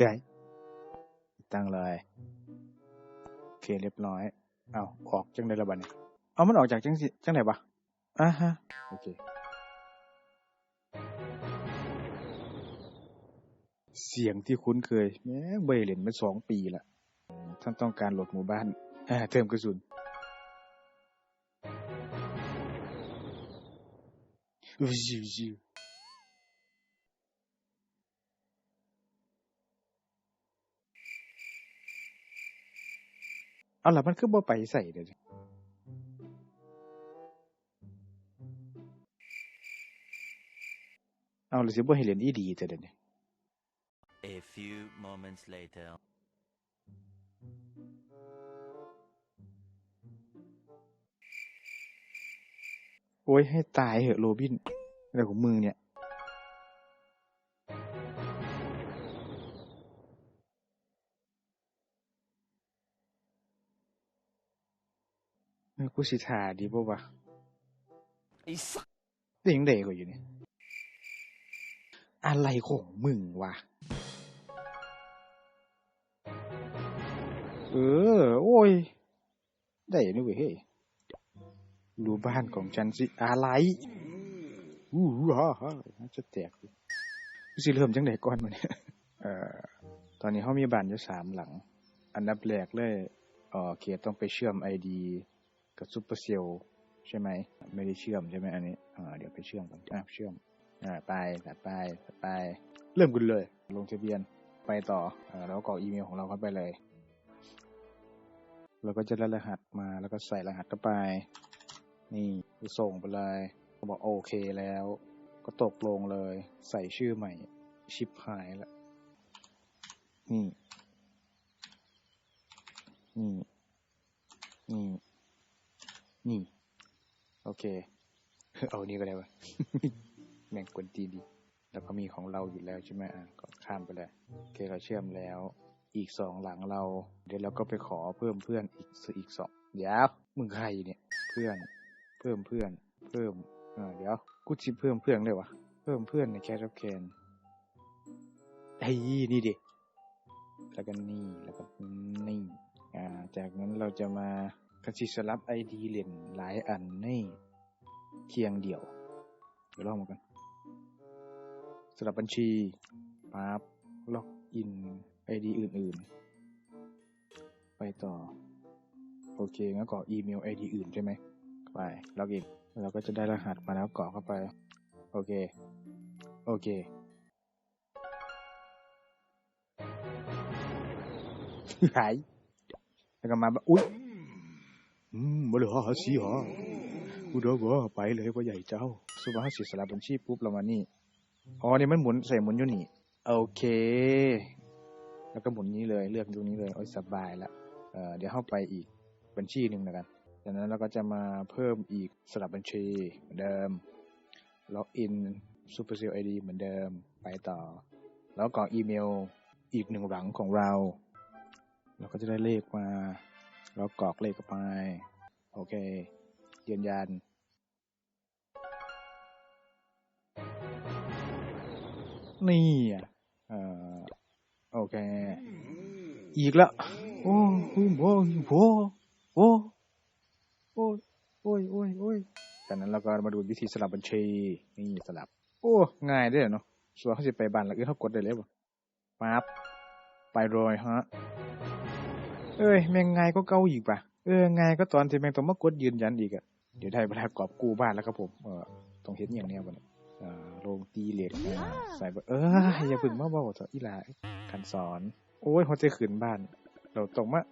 ได้ตั้งเลยโอเคเรียบร้อย เอาออกจังได้ระบาดเนี่ยเอามันออกจากจังสิจังไหนปะอ่าฮะโอเคเสียงที่คุ้นเคยแหม้เบยเล่นมาสองปีละท่านต้องการโหลดหมู่บ้านอ่าเติมกระสุนวิววิว เอาล่ะมันคือบ่ไปใส่เดี๋ยวนี้เอาหรือสิบ่ให้เล่นอีดีแต่เดี๋ยวนี้ A few moments later. โอ้ยให้ตายเหอะโรบินอะไรของมึงเนี่ย กูสิทาดีป่าวะไอ้สัสเด็กเด็กกว่าอยู่เนี่ยอะไรของมึงวะ เออ โอ้ย ได้นี่เว้ยเฮ้ยดูบ้านของฉันสิ อะไร อู้ฮ่าฮ่าจะแตกอยู่กูสิเริ่มจังไดก่อนมาเนี่ยเอ่อ ตอนนี้เขามีบ้านอยู่สามหลัง อันดับแรกเลยเอ่อเกียรต้องไปเชื่อมไอดี กับซูเปอร์เซลใช่ไหม ไม่ได้เชื่อมใช่ไหมอันนี้เดี๋ยวไปเชื่อมกันอะเชื่อมอ่าไปตัดไปตัดไป เริ่มกันเลย ลงทะเบียนไปต่อเอ่อแล้วกรอกอีเมลของเราเข้าไปเลยเราก็จะได้รหัสมาแล้วก็ใส่รหัสเข้าไป นี่ส่งไปเลยก็บอกโอเคแล้ว ก็ตกลงเลย ใส่ชื่อใหม่ ชิปหายแล้วนี่ นี่ นี่ นี่ โอเค เอานี้ก็ได้วะแม่งกวนตีนดี แล้วก็มีของเราอยู่แล้วใช่ไหมอะก็ข้ามไปเลยโอเคเราเชื่อมแล้ว อีกสองหลังเรา เดี๋ยวเราก็ไปขอเพิ่มเพื่อนอีกสอีกสองเดี๋ยวมึงใครเนี่ย เพื่อน เพิ่มเพื่อน เพิ่มอ่าเดี๋ยวกูจิเพิ่มเพื่อนเลยวะเพิ่มเพื่อนในแคทแคนไอ้ยนี่ดิแล้วก็นี่แล้วก็นี่อ่าจากนั้นเราจะมา คสิสลับไอดีเล่นหลายอันในเคียงเดียว เดี๋ยวลองมากันสลับบัญชีปั๊บล็อกอินไอดีอื่น ๆ ไปต่อ โอเค งั้นกรอกอีเมลไอดีอื่นใช่ไหมไปล็อกอินเราก็จะได้รหัสมาแล้วกรอกเข้าไป โอเค โอเคหายแล้วก็มาแบบอุ๊ย อืมมาเลยฮะสิฮะกูเดี๋ยวก็ไปเลยว่าใหญ่เจ้าสุภาพสิสลับบัญชีปุ๊บเรามานี่อ๋อนี่มันหมุนใส่หมุนอยู่นี่โอเค แล้วก็หมุนนี้เลยเลือกตรงนี้เลยโอ้ยสบายละเอ่อเดี๋ยวเข้าไปอีกบัญชีหนึ่งแล้วกันจากนั้นเราก็จะมาเพิ่มอีกสลับบัญชีเหมือนเดิมล็อกอิน Supercell ID เหมือนเดิมไปต่อ แล้วกรอกอีเมลอีกหนึ่งหลังของเรา เราก็จะได้เลขมา แล้วกรอกเลขเข้าไป โอเค ยืนยัน นี่อะเอ่อโอเค อีกแล้ว โอ้โหโอ้โหโอ้โอ้ยโอ้ยโอ้ยโอ้ยจากนั้นเราก็มาดูวิธีสลับบัญชี นี่สลับ โอ้ ง่ายด้อเนาะส่วนเขาจะไปบ้านหลังอื่นเขากดได้เลยป่ะปั๊บไปโรยฮะ เอ้ยแม่งง่ายก็เก่าอีกปะเออง่ายก็ตอนที่แม่งต้องมากดยืนยันอีกอะเดี๋ยวได้เวลากอบกู้บ้านแล้วครับผมเออต้องเห็นอย่างเนี้ยบ่เนี่ยเอ่อโรงตีเหล็กใส่เบอร์เอออย่าพึ่งมาบอกต่ออีหลาขันสอน โอ้ยเขาจะขืนบ้านเราตรงมา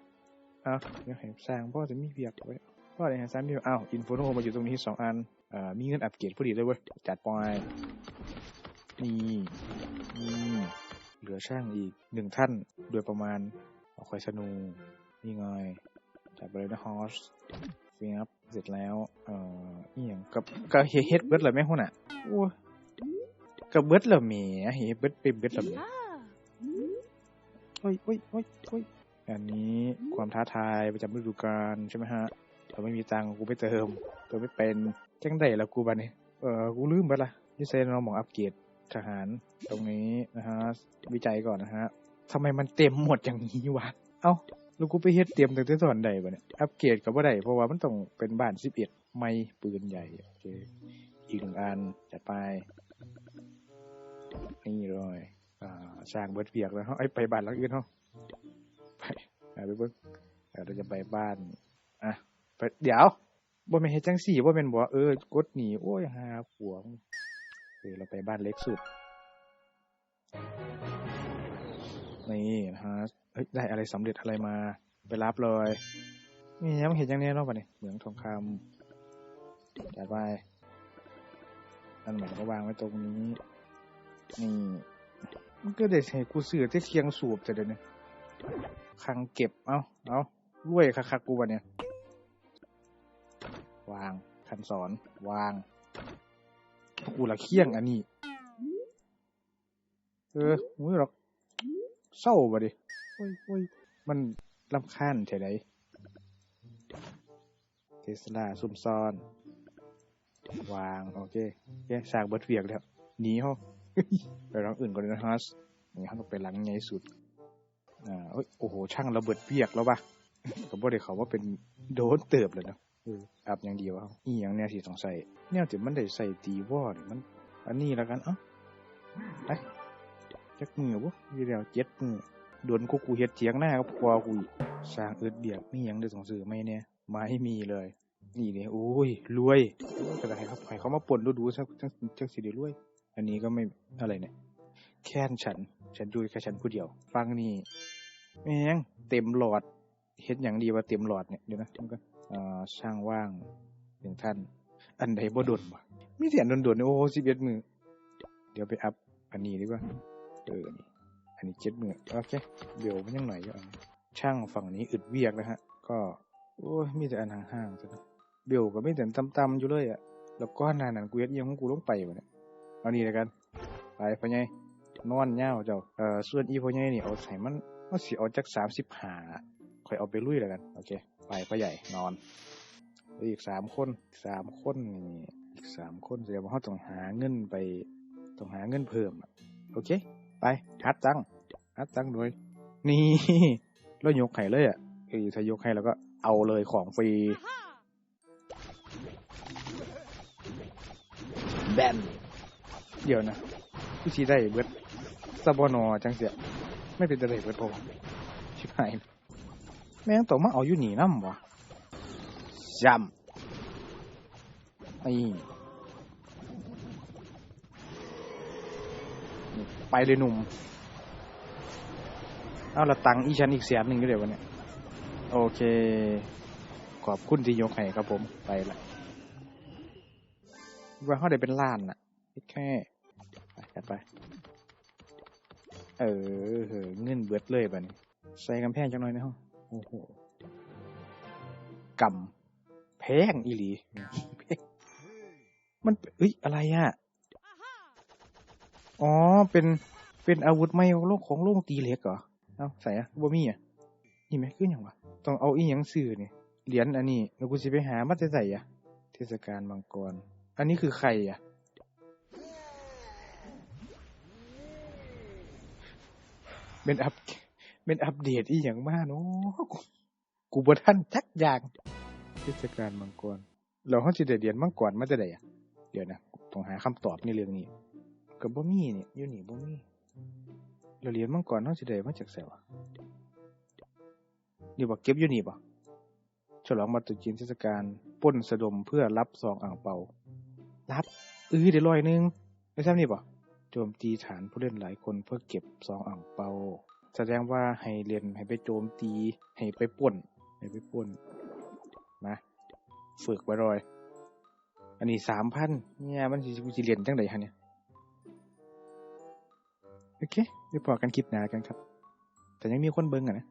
อ้าเดี๋ยวให้สร้างพ่อจะมีเบียกไว้พ่อเลยฮะสร้างเดียวอ้าวอินโฟโนมาอยู่ตรงนี้สองอันอ่อมีเงินอัปเกรดพอดีเลยเว้ยจัดปอยนี่นี่เหลือช่างอีกหนึ่งท่านโดยประมาณเอาคอยสนู นี่ไงจัดไปเลยนะฮอสเฟียบเสร็จแล้ว เอ่อนี่อย่างกับกับเฮ็ดเบิร์ดเลยไหมหุ่นอะโอ้กับเบิร์ดเหรอเมียเฮ็ดเบิร์ดเป็นเบิร์ดเหรอเมียโอ้ยโอ้ยโอ้ยโอ้ยอันนี้ความท้าทายประจำฤดูกาลใช่ไหมฮะเราไม่มีตังกูไม่เติมเติมไม่เป็นจังไดแล้วกูบัดนี้เออกูลืมไปละยี่เซนเราหมองอัปเกรดทหารตรงนี้นะฮะวิจัยก่อนนะฮะทำไมมันเต็มหมดอย่างนี้วะ เอ้า แล้วกูไปเฮ็ดเตรียมตั้งแต่ตอนใดบ่เนี่ยอัปเกรดก็บ่ได้เพราะว่ามันต้องเป็นบ้าน11ไม่ปืนใหญ่โอเคอีกหนึ่งอันจัดไป นี่เลยอ่าสร้างเบิดเวียกแล้วเฮาไอ้ไปบ้านหลังอื่นเฮาไปไปเบิ่งเราจะไปบ้านอะไปเดี๋ยวบ่แม่นเฮ็ดจังซี่บ่แม่นบ่เออกดหนีโอ้ยหาผัวงเออเราไปบ้านเล็กสุดนี่นะฮะ เอ้ยได้อะไรสำเร็จอะไรมา ไปรับเลยนี่ยังเห็นยังเนี้ยเนาะป่ะเนี่ยเหมืองทองคำจัดไปนั่นหมายก็วางไว้ตรงนี้ นี่ มันก็เด็ดให้กูเสือที่เคียงสูบแต่เดี๋ยวนี้คังเก็บ เอาเอารวยคักๆกูวะเนี่ย วาง คันสอน วาง กูละเคียงอันนี้ เออมึงหรอก เศร้าบ่ดิโอ้ยโอ้ยมันลำคาญเฉยไดเทสลาซุ่มซ่อน วาง โอเคแยกสางเบิดเวียกแล้วหนีเขาไปรังอื่นก่อนนะฮัสนี่เขาต้องไปหลังใหญ่สุดอ่าโอ้โห ช่างระเบิดเวียกแล้วปะก็บ่ได้เขาว่าเป็นโดนเติบเลยนะอออับอย่างเดียวเอาอีหยังเนี่ยที่ต้องใส่เนี่ยที่มันได้ใส่ตีวอนี่มัน อันนี้แล้วกัน เอ้าไป จักมือบ่อยู่แล้วเจ็ดมือโดนกูกูเฮ็ดเถียงหน้ากับพอกูอีกสร้างอึดเบียกมีหยังได้ต้องซื้อไหมเนี่ยไม่มีเลย นี่เนี่ยโอ้ยรวยก็ได้ครับให้เขามาปนดูดูๆสักจังจังสิได้รวย อันนี้ก็ไม่อะไรเนี่ยแค่นฉัน ฉันดูแค่ฉันผู้เดียว ฟังนี่แม่งเต็มหลอดเฮ็ดอย่างดีว่าเต็มหลอดเนี่ยเดี๋ยวนะมันก็อ่าช่างว่างหนึ่งท่าน อันใดบ่ดนบ่มีแต่อันดนๆเนี่ยโอ้สิบเอ็ดมือเดี๋ยวไปอัพอันนี้ดีกว่า เออนี่อันนี้เจ็ดมือโอเคเดี๋ยวมันยังหน่อยอยู่อันนี้ช่างฝั่งนี้อึดเวียกนะฮะ ก็โอ้ยมีแต่อันห่างๆซะนะเบลก็ไม่แต่ต่ำๆอยู่เลยอะแล้วก้อนหนานั้นกูเฮ็ดยังของกูลงไปวะเนี่ยเอานี่แล้วกันไปพ่อใหญ่นอนยาวเจ้าเอ่อส่วนอีพ่อใหญ่นี่เอาใส่มันมันสิเอาจัก35ค่อยเอาไปลุยแล้วกันโอเคไปพ่อใหญ่นอนอีกสามคนสามคนนี่อีกสามคนแสดงว่าเราต้องหาเงินไปต้องหาเงินเพิ่มอะโอเค ไปฮัดตังค์ฮัดตังค์ด้วย นี่แล้วยกไข่เลยอะเออถ้ายกให้แล้วก็เอาเลยของฟรีแบนเดี๋ยวนะพี่ชีได้เบิดซาบอนอจังเสีย ไม่เป็นอะไรเบิดพอชิบหายแม่งตัวมาเอาอยู่หนีน้ำวะจำนี่ ไปเลยหนุ่ม เอาละตังอีฉันอีกแสนหนึ่งก็เดี๋ยววันนี้โอเค ขอบคุณที่ยกให้ครับผมไปละว่าเขาได้เป็นล้านน่ะแค่ไปจัดไป เออเหอเงินเบิดเลยบัดนี้ใส่กำแพงจังหน่อยนะฮะโอ้โหกำแพงอีหลีมันเอ้ยอะไรอะ อ๋อ เป็นเป็นอาวุธไม่โลกของโลกตีเหล็กเหรอเอาใส่อะบ่มีอะนี่ไหมขึ้นอย่างวะต้องเอาอีหยังซื้อเนี่ยเหรียญอันนี้แล้วกูสิไปหามาจะใส่อะเทศกาลมังกร อันนี้คือใครอะเป็นอัปเป็นอัปเดตอีหยังมากเนาะกูกูบ่ทันจักอย่างเทศกาลมังกรเราเขาสิได้เหรียญมังกรมาจะได้อะเดี๋ยวนะต้องหาคำตอบในเรื่องนี้ กับบ่มีเนี่ยอยู่นี่บ่มีเราเรียนมังกรเนาสิได้มาจากไสวะนี่บ่เก็บอยู่นี่บ่ฉลองมาตุจีนเทศกาลป้นสะดมเพื่อรับซองอ่างเปา รับเออได้ร้อยนึงไม่ทราบนี่บ่โจมตีฐานผู้เล่นหลายคนเพื่อเก็บซองอ่างเปา แสดงว่าให้เรียนให้ไปโจมตีให้ไปปล้นให้ไปปล้นมาฝึกไว้รอย อันนี้สามพันเนี่ยมันสิกูสิเรียนจังไดฮะเนี่ย โอเคเดี๋ยวพอกันคลิปหน้ากันครับ แต่ยังมีคนเบิ่งอะนะ